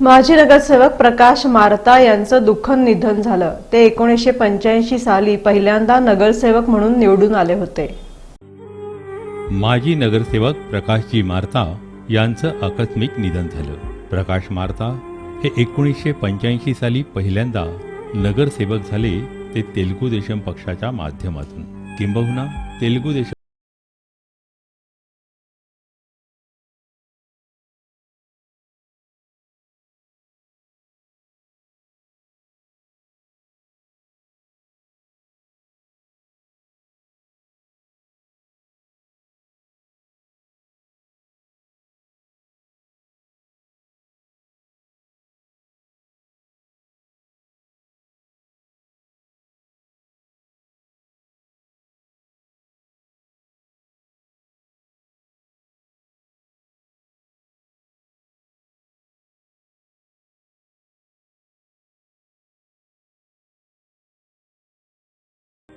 माजी नगरसेवक प्रकाश मारता यांचं दुःखद निधन झालं. ते एकोणीसशे पंच्याऐंशी साली पहिल्यांदा नगरसेवक म्हणून निवडून आले होते. माजी नगरसेवक प्रकाशजी मारता यांचं आकस्मिक निधन झालं. प्रकाश मारता हे एकोणीसशे पंच्याऐंशी साली पहिल्यांदा नगरसेवक झाले ते तेलुगू देशम पक्षाच्या माध्यमातून. किंबहुना तेलुगू देशम